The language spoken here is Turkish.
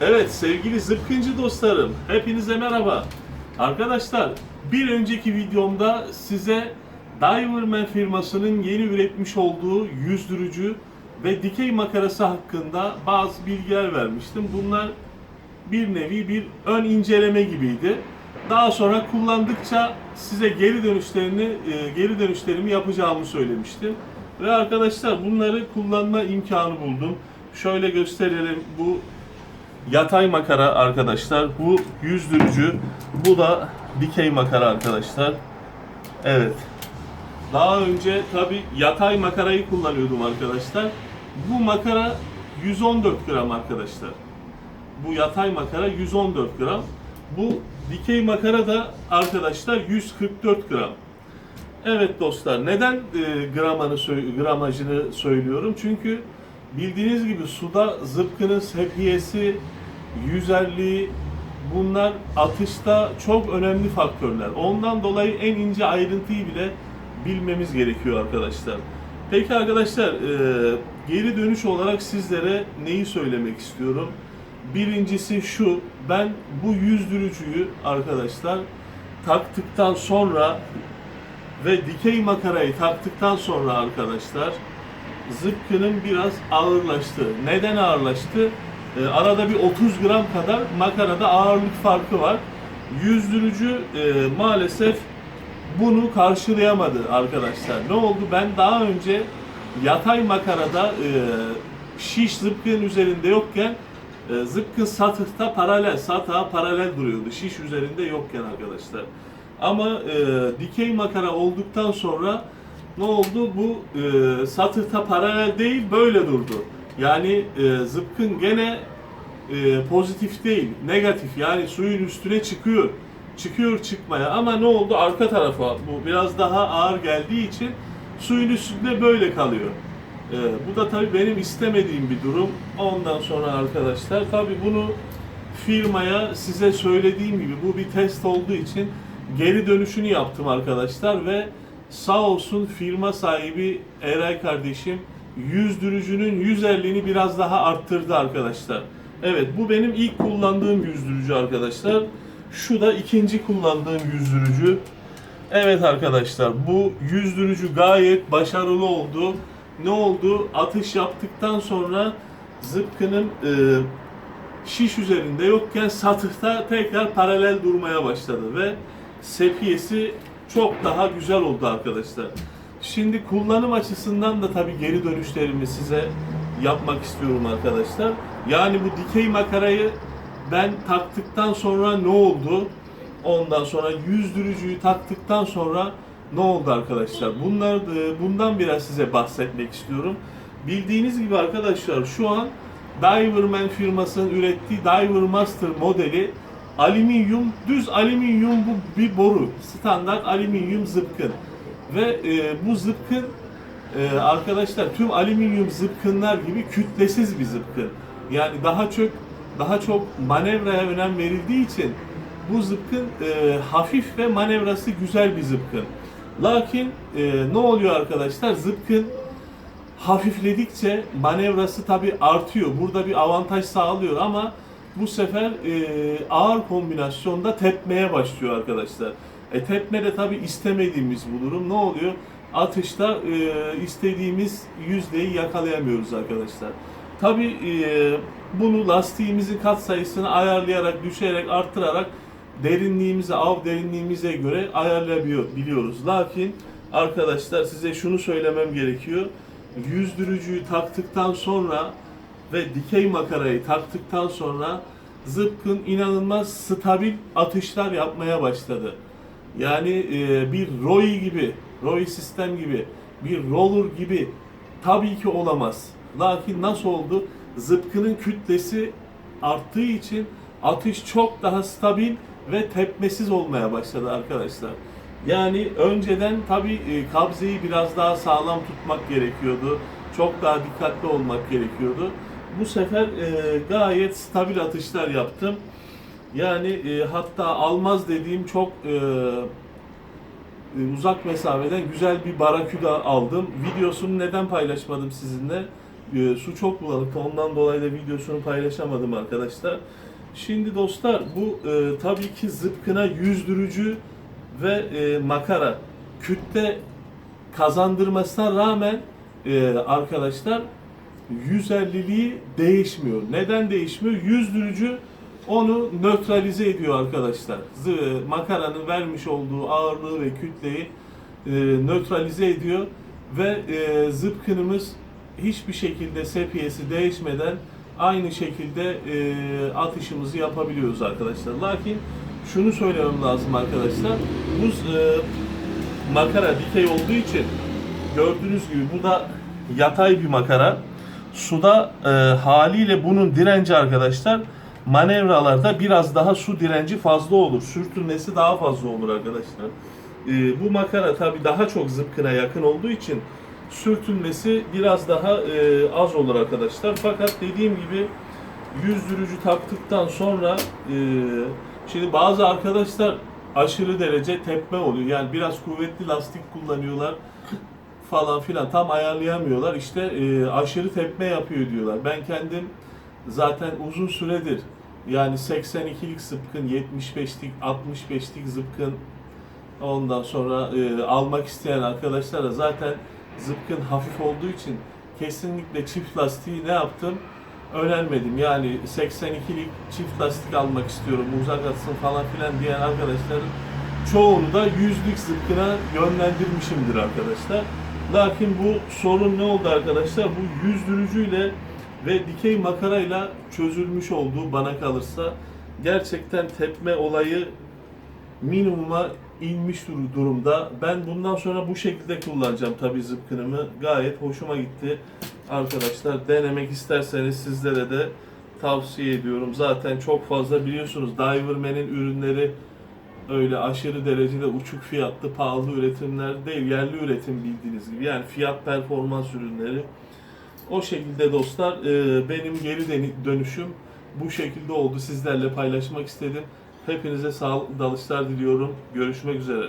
Evet sevgili zıpkıncı dostlarım, hepinize merhaba. Arkadaşlar bir önceki videomda size Diverman firmasının yeni üretmiş olduğu yüzdürücü ve dikey makarası hakkında bazı bilgiler vermiştim. Bunlar bir nevi bir ön inceleme gibiydi. Daha sonra kullandıkça size geri dönüşlerini e, geri dönüşlerimi yapacağımı söylemiştim. Ve arkadaşlar bunları kullanma imkanı buldum. Şöyle gösterelim. Bu yatay makara arkadaşlar. Bu yüzdürücü. Bu da dikey makara arkadaşlar. Evet. Daha önce tabi yatay makarayı kullanıyordum arkadaşlar. Bu makara 114 gram arkadaşlar. Bu yatay makara 114 gram. Bu dikey makara da arkadaşlar 144 gram. Evet dostlar, neden e, gramanı gramajını söylüyorum? Çünkü bildiğiniz gibi suda zıpkının sepiyesi, yüzerliği bunlar atışta çok önemli faktörler. Ondan dolayı en ince ayrıntıyı bile bilmemiz gerekiyor arkadaşlar. Peki arkadaşlar, e, geri dönüş olarak sizlere neyi söylemek istiyorum? Birincisi şu, ben bu yüzdürücüyü arkadaşlar taktıktan sonra ve dikey makarayı taktıktan sonra arkadaşlar zıpkının biraz ağırlaştı. Neden ağırlaştı? Ee, arada bir 30 gram kadar makarada ağırlık farkı var. Yüzdürücü e, maalesef bunu karşılayamadı arkadaşlar. Ne oldu? Ben daha önce yatay makarada e, şiş zıpkın üzerinde yokken e, zıpkın satıhta paralel, satağa paralel duruyordu. Şiş üzerinde yokken arkadaşlar. Ama e, dikey makara olduktan sonra ne oldu? Bu e, satıhta paralel değil, böyle durdu. Yani e, zıpkın gene e, pozitif değil, negatif. Yani suyun üstüne çıkıyor. Çıkıyor çıkmaya ama ne oldu? Arka tarafa bu biraz daha ağır geldiği için suyun üstünde böyle kalıyor. E, bu da tabii benim istemediğim bir durum. Ondan sonra arkadaşlar tabii bunu firmaya size söylediğim gibi bu bir test olduğu için geri dönüşünü yaptım arkadaşlar ve sağ olsun firma sahibi Eray kardeşim yüzdürücünün yüzerliğini biraz daha arttırdı arkadaşlar. Evet bu benim ilk kullandığım yüzdürücü arkadaşlar. Şu da ikinci kullandığım yüzdürücü. Evet arkadaşlar bu yüzdürücü gayet başarılı oldu. Ne oldu? Atış yaptıktan sonra zıpkının e, şiş üzerinde yokken satıhta tekrar paralel durmaya başladı ve sepiyesi çok daha güzel oldu arkadaşlar. Şimdi kullanım açısından da tabii geri dönüşlerimi size yapmak istiyorum arkadaşlar. Yani bu dikey makarayı ben taktıktan sonra ne oldu? Ondan sonra yüzdürücüyü taktıktan sonra ne oldu arkadaşlar? Bunlar bundan biraz size bahsetmek istiyorum. Bildiğiniz gibi arkadaşlar şu an Diverman firmasının ürettiği Diver Master modeli alüminyum, düz alüminyum bu bir boru. Standart alüminyum zıpkın. Ve e, bu zıpkın e, arkadaşlar tüm alüminyum zıpkınlar gibi kütlesiz bir zıpkın. Yani daha çok daha çok manevraya önem verildiği için bu zıpkın e, hafif ve manevrası güzel bir zıpkın. Lakin e, ne oluyor arkadaşlar? Zıpkın hafifledikçe manevrası tabi artıyor. Burada bir avantaj sağlıyor ama bu sefer e, ağır kombinasyonda tepmeye başlıyor arkadaşlar. E tepme de tabi istemediğimiz bu durum. Ne oluyor? Atışta e, istediğimiz yüzdeyi yakalayamıyoruz arkadaşlar. Tabi e, bunu lastiğimizin kat sayısını ayarlayarak, düşerek, arttırarak derinliğimize, av derinliğimize göre ayarlayabiliyoruz. Lakin arkadaşlar size şunu söylemem gerekiyor. Yüzdürücüyü taktıktan sonra ve dikey makarayı taktıktan sonra zıpkın inanılmaz stabil atışlar yapmaya başladı. Yani e, bir ROI gibi, ROI sistem gibi, bir roller gibi tabii ki olamaz. Lakin nasıl oldu? Zıpkının kütlesi arttığı için atış çok daha stabil ve tepmesiz olmaya başladı arkadaşlar. Yani önceden tabii e, kabzeyi biraz daha sağlam tutmak gerekiyordu. Çok daha dikkatli olmak gerekiyordu. Bu sefer e, gayet stabil atışlar yaptım. Yani e, hatta almaz dediğim çok e, e, uzak mesafeden güzel bir baraküda aldım. Videosunu neden paylaşmadım sizinle? e, su çok bulanıktı. Ondan dolayı da videosunu paylaşamadım arkadaşlar. Şimdi dostlar bu e, tabii ki zıpkına yüzdürücü ve e, makara kütle kazandırmasına rağmen e, arkadaşlar 150'liği değişmiyor. Neden değişmiyor? Yüzdürücü onu nötralize ediyor arkadaşlar. Z- makaranın vermiş olduğu ağırlığı ve kütleyi e, nötralize ediyor ve e, zıpkınımız hiçbir şekilde sepiyesi değişmeden aynı şekilde e, atışımızı yapabiliyoruz arkadaşlar. Lakin şunu söylemem lazım arkadaşlar. Bu e, makara dikey olduğu için gördüğünüz gibi bu da yatay bir makara. Suda e, haliyle bunun direnci arkadaşlar manevralarda biraz daha su direnci fazla olur. Sürtünmesi daha fazla olur arkadaşlar. E, bu makara tabi daha çok zıpkına yakın olduğu için sürtünmesi biraz daha e, az olur arkadaşlar. Fakat dediğim gibi yüzdürücü taktıktan sonra e, şimdi bazı arkadaşlar aşırı derece tepme oluyor. Yani biraz kuvvetli lastik kullanıyorlar falan filan tam ayarlayamıyorlar. İşte e, aşırı tepme yapıyor diyorlar. Ben kendim zaten uzun süredir yani 82'lik zıpkın, 75'lik, 65'lik zıpkın ondan sonra e, almak isteyen arkadaşlara zaten zıpkın hafif olduğu için kesinlikle çift lastiği ne yaptım? Önermedim. Yani 82'lik çift lastik almak istiyorum, uzak atsın falan filan diyen arkadaşların çoğunu da yüzlük zıpkına yönlendirmişimdir arkadaşlar. Lakin bu sorun ne oldu arkadaşlar? Bu yüzdürücüyle ve dikey makarayla çözülmüş olduğu bana kalırsa gerçekten tepme olayı minimuma inmiş dur- durumda. Ben bundan sonra bu şekilde kullanacağım tabii zıpkınımı. Gayet hoşuma gitti. Arkadaşlar denemek isterseniz sizlere de tavsiye ediyorum. Zaten çok fazla biliyorsunuz Diverman'in ürünleri öyle aşırı derecede uçuk fiyatlı pahalı üretimler değil. Yerli üretim bildiğiniz gibi. Yani fiyat performans ürünleri. O şekilde dostlar e, benim geri dönüşüm bu şekilde oldu. Sizlerle paylaşmak istedim. Hepinize sağlıklı dalışlar diliyorum. Görüşmek üzere.